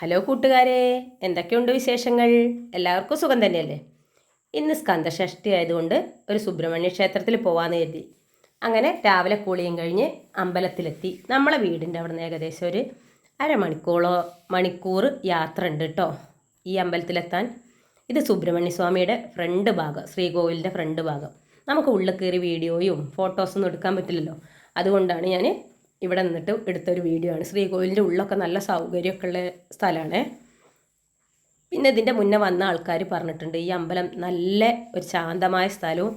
Hello കൂട്ടുകാരെ എന്തൊക്കെയുണ്ട് വിശേഷങ്ങൾ? എല്ലാവർക്കും സുഖം തന്നെയല്ലേ? ഇന്ന് സ്കന്ദഷഷ്ടി ആയതുകൊണ്ട് ഒരു സുബ്രഹ്മണ്യ ക്ഷേത്രത്തിൽ പോകാമെന്ന് കരുതി. അങ്ങനെ രാവിലെ കൂളിയും കഴിഞ്ഞ് അമ്പലത്തിലെത്തി. നമ്മളെ വീടിന്റെ അവിടെ നിന്ന് ഏകദേശം ഒരു അരമണിക്കൂറോ മണിക്കൂർ യാത്ര ഉണ്ട് കേട്ടോ ഈ അമ്പലത്തിലെത്താൻ ഇത് സുബ്രഹ്മണ്യ സ്വാമിയുടെ ഫ്രണ്ട് ഭാഗം ശ്രീകോവിലിന്റെ ഫ്രണ്ട് ഭാഗം. നമുക്ക് ഉള്ളിൽ കയറി വീഡിയോയും ഫോട്ടോസൊന്നും എടുക്കാൻ പറ്റില്ലല്ലോ. അതുകൊണ്ടാണ് ഞാൻ ഇവിടെ നിന്നിട്ട് എടുത്തൊരു വീഡിയോ ആണ്. ശ്രീകോവിലിന്റെ ഉള്ളൊക്കെ നല്ല സൗകര്യമൊക്കെ ഉള്ള സ്ഥലമാണ്. പിന്നെ ഇതിന്റെ മുന്നേ വന്ന ആൾക്കാർ പറഞ്ഞിട്ടുണ്ട് ഈ അമ്പലം നല്ല ഒരു ശാന്തമായ സ്ഥലവും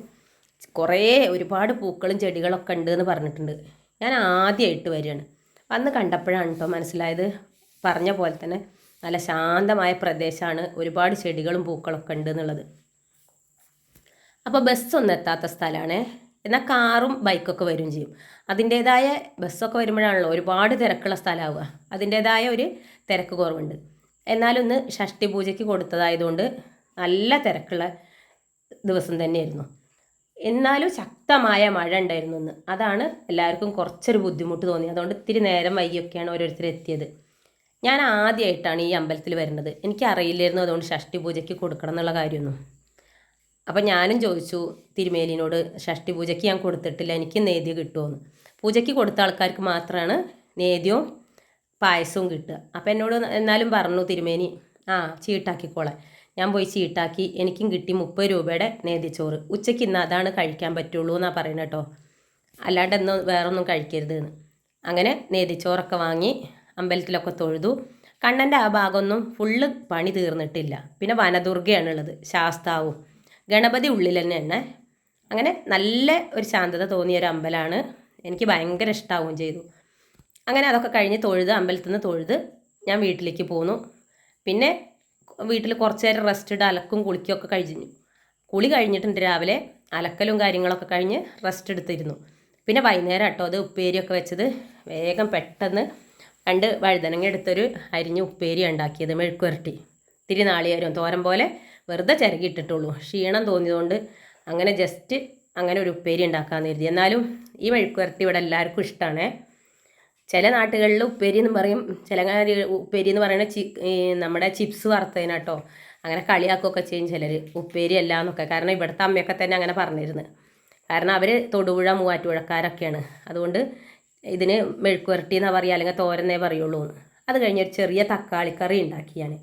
കുറേ ഒരുപാട് പൂക്കളും ചെടികളൊക്കെ ഉണ്ട് എന്ന് പറഞ്ഞിട്ടുണ്ട്. ഞാൻ ആദ്യമായിട്ട് വരികയാണ്. അന്ന് കണ്ടപ്പോഴാണ് കേട്ടോ മനസ്സിലായത്. പറഞ്ഞ പോലെ തന്നെ നല്ല ശാന്തമായ പ്രദേശമാണ്. ഒരുപാട് ചെടികളും പൂക്കളൊക്കെ ഉണ്ട് എന്നുള്ളത്. അപ്പോൾ ബസ്സൊന്നും എത്താത്ത സ്ഥലമാണ്. എന്നാൽ കാറും ബൈക്കൊക്കെ വരും ചെയ്യും. അതിന്റേതായ ബസ്സൊക്കെ വരുമ്പോഴാണല്ലോ ഒരുപാട് തിരക്കുള്ള സ്ഥലമാവുക. അതിന്റേതായ ഒരു തിരക്ക് കുറവുണ്ട്. എന്നാലൊന്ന് ഷഷ്ടി പൂജയ്ക്ക് കൊടുത്തതായതുകൊണ്ട് നല്ല തിരക്കുള്ള ദിവസം തന്നെയായിരുന്നു. എന്നാലും ശക്തമായ മഴ ഉണ്ടായിരുന്നു ഒന്ന് അതാണ് എല്ലാവർക്കും കുറച്ചൊരു ബുദ്ധിമുട്ട് തോന്നി അതുകൊണ്ട് ഇത്തിരി നേരം വൈകിയൊക്കെയാണ് ഓരോരുത്തർ എത്തിയത്. ഞാൻ ആദ്യമായിട്ടാണ് ഈ അമ്പലത്തിൽ വരുന്നത്. എനിക്ക് അറിയില്ലായിരുന്നു അതുകൊണ്ട് ഷഷ്ടി പൂജയ്ക്ക് കൊടുക്കണം എന്നുള്ള കാര്യമൊന്നും. അപ്പം ഞാനും ചോദിച്ചു തിരുമേലിനോട് ഷഷ്ടി പൂജയ്ക്ക് ഞാൻ കൊടുത്തിട്ടില്ല എനിക്ക് നേദ്യം കിട്ടുമെന്ന് പൂജയ്ക്ക് കൊടുത്ത ആൾക്കാർക്ക് മാത്രമാണ് നേദ്യവും പായസവും കിട്ടുക. അപ്പം എന്നോട് എന്നാലും പറഞ്ഞു തിരുമേനി ആ ചീട്ടാക്കിക്കോളെ. ഞാൻ പോയി ചീട്ടാക്കി എനിക്കും കിട്ടി മുപ്പത് രൂപയുടെ നേദ്യച്ചോറ്. ഉച്ചയ്ക്ക് ഇന്ന് അതാണ് കഴിക്കാൻ പറ്റുള്ളൂ എന്നാണ് പറയുന്നത് കേട്ടോ അല്ലാണ്ട് ഇന്ന് വേറൊന്നും കഴിക്കരുത് എന്ന് അങ്ങനെ നേദ്യച്ചോറൊക്കെ വാങ്ങി അമ്പലത്തിലൊക്കെ തൊഴുതു. കണ്ണന്റെ ആ ഭാഗമൊന്നും ഫുള്ള് പണി തീർന്നിട്ടില്ല. പിന്നെ വനദുർഗയാണുള്ളത് ശാസ്താവും. ഗണപതി ഉള്ളിൽ തന്നെയാണ് അങ്ങനെ നല്ല ഒരു ശാന്തത തോന്നിയ ഒരു അമ്പലമാണ് എനിക്ക് ഭയങ്കര ഇഷ്ടമാവുകയും ചെയ്തു. അങ്ങനെ അതൊക്കെ കഴിഞ്ഞ് തൊഴുത് അമ്പലത്തിൽ നിന്ന് തൊഴുത് ഞാൻ വീട്ടിലേക്ക് പോന്നു. പിന്നെ വീട്ടിൽ കുറച്ച് നേരം റെസ്റ്റ് ഇട്ട് അലക്കും കുളിക്കുകയൊക്കെ കഴിഞ്ഞു. കുളി കഴിഞ്ഞിട്ടുണ്ട് രാവിലെ. അലക്കലും കാര്യങ്ങളൊക്കെ കഴിഞ്ഞ് റെസ്റ്റ് എടുത്തിരുന്നു. പിന്നെ വൈകുന്നേരം കേട്ടോ അത് ഉപ്പേരിയൊക്കെ വെച്ചത്. വേഗം പെട്ടെന്ന് രണ്ട് വഴുതനങ്ങ എടുത്തൊരു അരിഞ്ഞ് ഉപ്പേരി ഉണ്ടാക്കിയത് മെഴുക്കുരട്ടി ഇത്തിരി നാളികേരം തോരൻ പോലെ വെറുതെ ചിരകിയിട്ടിട്ടുള്ളൂ. ക്ഷീണം തോന്നിയതുകൊണ്ട് അങ്ങനെ ജസ്റ്റ് അങ്ങനെ ഒരു ഉപ്പേരി ഉണ്ടാക്കാമെന്ന് കരുതി. എന്നാലും ഈ വഴുക്കുവരട്ടി ഇവിടെ എല്ലാവർക്കും ഇഷ്ടമാണ് ചില നാട്ടുകളിൽ ഉപ്പേരി എന്ന് പറയും. ചില ഉപ്പേരി എന്ന് പറയുന്നത് ചി നമ്മുടെ ചിപ്സ് വറുത്തതിനാട്ടോ അങ്ങനെ കളിയാക്കുകയൊക്കെ ചെയ്യും ചിലർ ഉപ്പേരി അല്ല എന്നൊക്കെ. കാരണം ഇവിടുത്തെ അമ്മയൊക്കെ തന്നെ അങ്ങനെ പറഞ്ഞിരുന്നു. കാരണം അവർ തൊടുപുഴ മൂവാറ്റുപുഴക്കാരൊക്കെയാണ്. അതുകൊണ്ട് ഇതിന് മെഴുക്കുവരട്ടി എന്നാണ് പറയുക. അല്ലെങ്കിൽ തോരന്നേ പറയുള്ളൂ. അത് കഴിഞ്ഞ് ഒരു ചെറിയ തക്കാളിക്കറി ഉണ്ടാക്കി ഞാൻ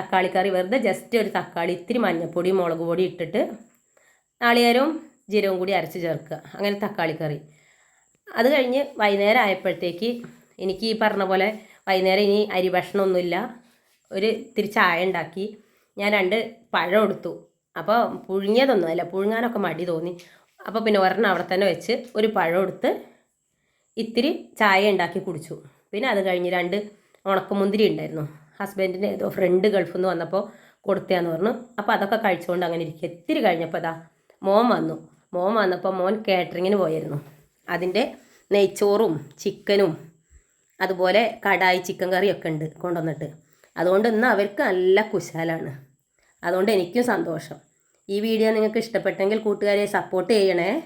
തക്കാളിക്കറി വെറുതെ ജസ്റ്റ് ഒരു തക്കാളി ഇത്തിരി മഞ്ഞൾപ്പൊടി മുളക് പൊടി ഇട്ടിട്ട് നാളികേരവും ജീരവും കൂടി അരച്ച് ചേർക്കുക. അങ്ങനെ തക്കാളിക്കറി. അത് കഴിഞ്ഞ് വൈകുന്നേരം ആയപ്പോഴത്തേക്ക് എനിക്ക് ഈ പറഞ്ഞ പോലെ വൈകുന്നേരം ഇനി അരി ഭക്ഷണമൊന്നുമില്ല. ഒരു ഇത്തിരി ചായ ഉണ്ടാക്കി. ഞാൻ രണ്ട് പഴം എടുത്തു. അപ്പോൾ പുഴുങ്ങിയതൊന്നുമല്ല പുഴുങ്ങാനൊക്കെ മടി തോന്നി. അപ്പോൾ പിന്നെ ഒരെണ്ണം അവിടെ തന്നെ വെച്ച് ഒരു പഴം എടുത്ത് ഇത്തിരി ചായ ഉണ്ടാക്കി കുടിച്ചു. പിന്നെ അത് കഴിഞ്ഞ് രണ്ട് ഉണക്കമുന്തിരി ഉണ്ടായിരുന്നു. ഹസ്ബൻഡിന്റെ ഏതോ ഫ്രണ്ട് ഗൾഫിൽ നിന്ന് വന്നപ്പോൾ കൊടുത്തയാന്ന് പറഞ്ഞു. അപ്പോൾ അതൊക്കെ കഴിച്ചുകൊണ്ട് അങ്ങനെ ഇരിക്കുക ഇത്തിരി കഴിഞ്ഞപ്പോൾ അതാ മോൻ വന്നു. മോൻ വന്നപ്പോൾ മോൻ കാറ്ററിങ്ങിന് പോയിരുന്നു. അതിന്റെ നെയ്ച്ചോറും ചിക്കനും അതുപോലെ കടായി ചിക്കൻ കറിയൊക്കെ ഉണ്ട് കൊണ്ടുവന്നിട്ട്. അതുകൊണ്ട് ഇന്ന് അവർക്ക് നല്ല കുശാലാണ്. അതുകൊണ്ട് എനിക്കും സന്തോഷം. ഈ വീഡിയോ നിങ്ങൾക്ക് ഇഷ്ടപ്പെട്ടെങ്കിൽ കൂട്ടുകാരെ സപ്പോർട്ട് ചെയ്യണേ.